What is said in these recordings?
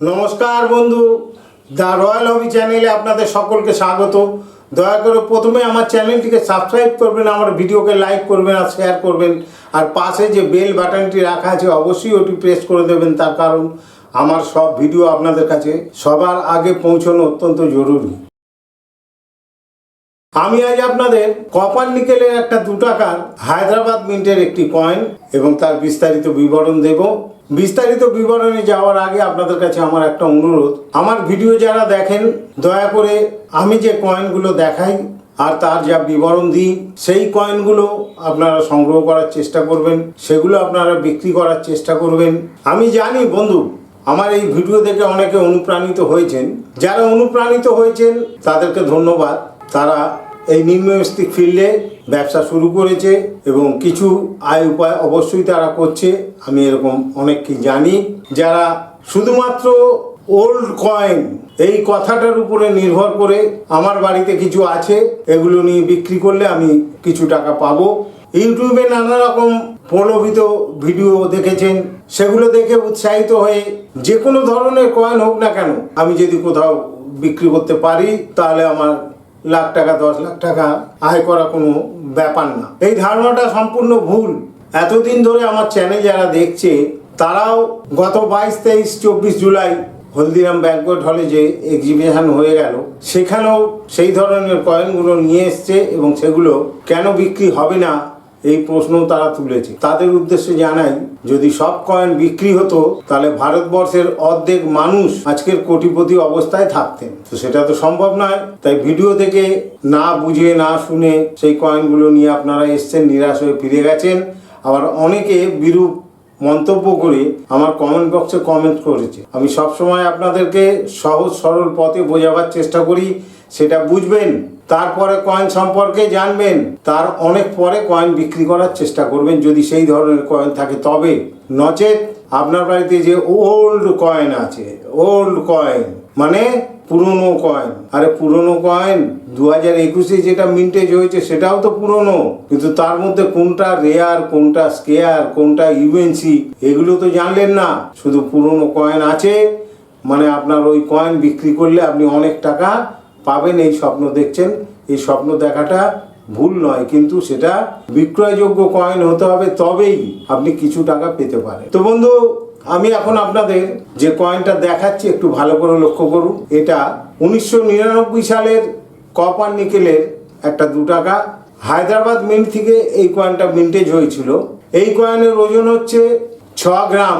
নমস্কার বন্ধু, the royal হবি চ্যানেলে আপনাদের সকলকে স্বাগত। দয়া করে প্রথমে আমার চ্যানেলটিকে সাবস্ক্রাইব করবেন, আমার ভিডিওকে লাইক করবেন আর শেয়ার করবেন। আর পাশে যে বেল বাটনটি রাখা আছে, অবশ্যই ওটি প্রেস করে দেবেন। তার কারণ আমার সব ভিডিও আপনাদের কাছে সবার আগে পৌঁছানো অত্যন্ত জরুরি। আমি আজ আপনাদের কপার নিকেলের একটা দু টাকার হায়দ্রাবাদ মিন্টের একটি কয়েন এবং তার বিস্তারিত বিবরণ দেব। বিস্তারিত বিবরণে যাওয়ার আগে আপনাদের কাছে আমার একটা অনুরোধ। আমার ভিডিও যারা দেখেন, দয়া করে আমি যে কয়েনগুলো দেখাই আর তার যা বিবরণ দিই, সেই কয়েনগুলো আপনারা সংগ্রহ করার চেষ্টা করবেন, সেগুলো আপনারা বিক্রি করার চেষ্টা করবেন। আমি জানি বন্ধু, আমার এই ভিডিও দেখে অনেকে অনুপ্রাণিত হয়েছেন। যারা অনুপ্রাণিত হয়েছেন, তাদেরকে ধন্যবাদ। তারা এই নিম্নস্তিক ফিল্ডে ব্যবসা শুরু করেছে এবং কিছু আয় উপায় অবশ্যই তারা করছে। আমি এরকম অনেক কি জানি যারা শুধুমাত্র ওল্ড কয়েন এই কথাটার উপরে নির্ভর করে আমার বাড়িতে কিছু আছে, এগুলো নিয়ে বিক্রি করলে আমি কিছু টাকা পাবো। ইউটিউবে নানা রকম প্রলোভিত ভিডিও দেখেছেন, সেগুলো দেখে উৎসাহিত হয়ে যে কোনো ধরনের কয়েন হোক না কেন, আমি যদি কোথাও বিক্রি করতে পারি, তাহলে আমার লাখ টাকা, দশ লাখ টাকা আয় করা কোনো ব্যাপার না। এই ধারণাটা সম্পূর্ণ ভুল। এতদিন ধরে আমার চ্যানেল যারা দেখছে, তারাও গত বাইশ, তেইশ, চব্বিশ জুলাই হলদিরাম ব্যাঙ্কোয়েট হলে যে এক্সিবিশন হয়ে গেল, সেখানেও সেই ধরনের কয়েনগুলো নিয়ে এসছে এবং সেগুলো কেন বিক্রি হবে না এই প্রশ্নও তারা তুলেছে। তাদের উদ্দেশ্যে জানাই, যদি সব কয়েন বিক্রি হতো, তাহলে ভারতবর্ষের অর্ধেক মানুষ আজকের কোটিপতি অবস্থায় থাকতেন। তো সেটা তো সম্ভব নয়। তাই ভিডিও থেকে না বুঝে, না শুনে সেই কয়েনগুলো নিয়ে আপনারা এসছেন, নিরাশ হয়ে ফিরে গেছেন। আবার অনেকে বিরূপ মন্তব্য করে আমার কমেন্ট বক্সে কমেন্ট করেছে। আমি সবসময় আপনাদেরকে সহজ সরল পথে বোঝাবার চেষ্টা করি। সেটা বুঝবেন, তারপরে কয়েন সম্পর্কে জানবেন, তার অনেক পরে কয়েন বিক্রি করার চেষ্টা করবেন যদি সেই ধরনের কয়েন থাকে। তবে নচেত আপনার বাড়িতে যে ওল্ড কয়েন আছে ওল্ড কয়েন মানে পুরনো কয়েন আরে পুরনো কয়েন দু হাজার একুশে যেটা মিন্টেজ হয়েছে সেটাও তো পুরনো, কিন্তু তার মধ্যে কোনটা রেয়ার কোনটা স্কেয়ার কোনটা ইউএনসি এগুলো তো জানলেন না। শুধু পুরনো কয়েন আছে মানে আপনার ওই কয়েন বিক্রি করলে আপনি অনেক টাকা পাবেন, এই স্বপ্ন দেখছেন। এই স্বপ্ন দেখাটা ভুল নয়, কিন্তু সেটা বিক্রয়যোগ্য কয়েন হতে হবে, তবেই আপনি কিছু টাকা পেতে পারেন। তো বন্ধু, আমি এখন আপনাদের যে কয়েনটা দেখাচ্ছি, একটু ভালো করে লক্ষ্য করুন। এটা উনিশশো নিরানব্বই সালের কপার নিকেলের একটা দু টাকা। হায়দ্রাবাদ মিন্ট থেকে এই কয়েনটা মিন্টেজ হয়েছিল। এই কয়েনের ওজন হচ্ছে ছ গ্রাম।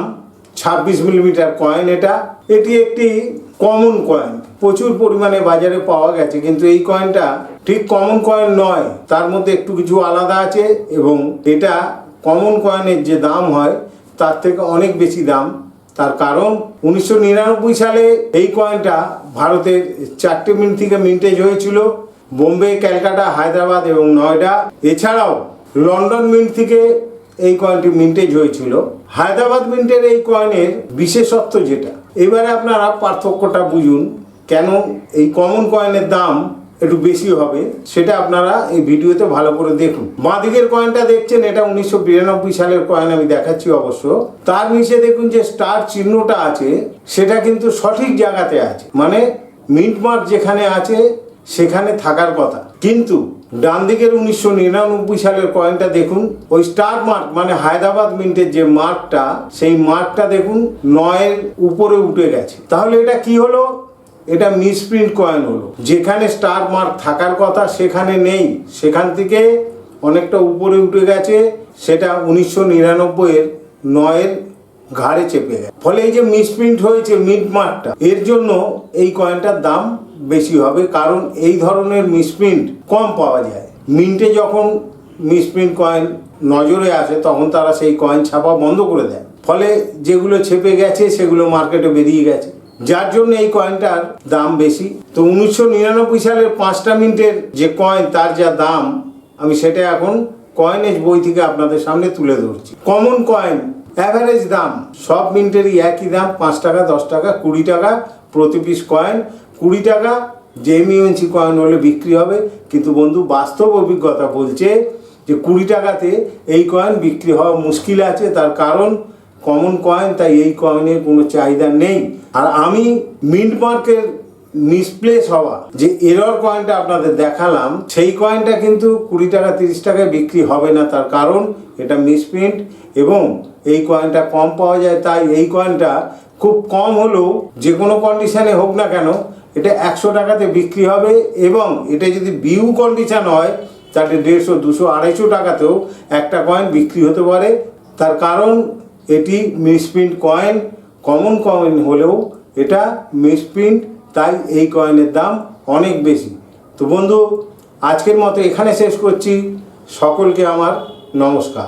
ছাব্বিশ মিলিমিটার কয়েন এটা। এটি একটি কমন কয়েন প্রচুর পরিমাণে বাজারে পাওয়া গেছে। কিন্তু এই কয়েনটা ঠিক কমন কয়েন নয়। তার মধ্যে একটু কিছু আলাদা আছে এবং এটা কমন কয়েনের যে দাম হয়, তার থেকে অনেক বেশি দাম। তার কারণ উনিশশো নিরানব্বই সালে এই কয়েনটা ভারতের চারটে মিনিট থেকে মিন্টেজ হয়েছিল। বোম্বে, ক্যালকাটা, হায়দ্রাবাদ এবং নয়ডা। এছাড়াও লন্ডন মিন্ট থেকে এই কয়েনটি মিন্টেজ হয়েছিল। হায়দ্রাবাদ মিন্টের এই কয়েনের বিশেষত্ব যেটা। এবারে আপনারা পার্থক্যটা বুঝুন, কেন এই কমন কয়েনের দাম একটু বেশি হবে, সেটা আপনারা এই ভিডিওতে ভালো করে দেখুন। বাঁদিকের কয়েনটা দেখছেন, এটা উনিশশো বিরানব্বই সালের কয়েন আমি দেখাচ্ছি অবশ্য। তার নিচে দেখুন যে স্টার চিহ্নটা আছে, সেটা কিন্তু সঠিক জায়গাতে আছে। মানে মিন্ট মার্ক যেখানে আছে, সেখানে থাকার কথা। কিন্তু ডান দিকের উনিশশো নিরানব্বই সালের কয়েনটা দেখুন, ওই স্টার মার্ক মানে হায়দ্রাবাদ মিন্টের যে মার্কটা সেই মার্কটা দেখুন, নয়ের উপরে উঠে গেছে। তাহলে এটা কি হলো? এটা মিসপ্রিন্ট কয়েন হলো। যেখানে স্টার মার্ক থাকার কথা, সেখানে নেই। সেখান থেকে অনেকটা উপরে উঠে গেছে। সেটা উনিশশো নিরানব্বইয়ের নয়ের ঘাড়ে চেপে গেছে ফলে এই যে মিসপ্রিন্ট হয়েছে মিড মার্কটা এর জন্য এই কয়েনটার দাম বেশি হবে কারণ এই ধরনের মিসপ্রিন্ট কম পাওয়া যায়। মিন্টে যখন মিসপ্রিন্ট কয়েন নজরে আসে, তখন তারা সেই কয়েন ছাপা বন্ধ করে দেয়। ফলে যেগুলো ছেপে গেছে, সেগুলো মার্কেটে বেরিয়ে গেছে। যার জন্য এই কয়েনটার দাম বেশি। তো উনিশশো নিরানব্বই সালের পাঁচটা মিনিটের যে কয়েন তার যা দাম, আমি সেটা এখন কয়েনেজ বই থেকে আপনাদের সামনে তুলে ধরছি। কমন কয়েন অ্যাভারেজ দাম, সব মিন্টেরই একই দাম, পাঁচ টাকা, দশ টাকা, কুড়ি টাকা প্রতি পিস কয়েন কুড়ি টাকা জেমিউএনসি কয়েন হলে বিক্রি হবে। কিন্তু বন্ধু, বাস্তব অভিজ্ঞতা বলছে যে কুড়ি টাকাতে এই কয়েন বিক্রি হওয়া মুশকিল আছে। তার কারণ কমন কয়েন তাই এই কয়েনের কোনো চাহিদা নেই। আর আমি মিন্ট মার্কের মিসপ্লেস হওয়া, যে এরর কয়েনটা আপনাদের দেখালাম, সেই কয়েনটা কিন্তু কুড়ি টাকা, তিরিশ টাকায় বিক্রি হবে না। তার কারণ, এটা মিসপ্রিন্ট এবং এই কয়েনটা কম পাওয়া যায়, তাই এই কয়েনটা খুব কম হলেও যে কোনো কন্ডিশানে হোক না কেন, এটা একশো টাকাতে বিক্রি হবে এবং এটা যদি বিউ কন্ডিশান হয়, তাহলে দেড়শো, দুশো, আড়াইশো টাকাতেও একটা কয়েন বিক্রি হতে পারে। তার কারণ, এটি মিসপ্রিন্ট কয়েন কমন কয়েন হলেও এটা মিসপ্রিন্ট তাই এই কয়েনের দাম অনেক বেশি। তো বন্ধু, আজকের মতো এখানে শেষ করছি। সকলকে আমার নমস্কার।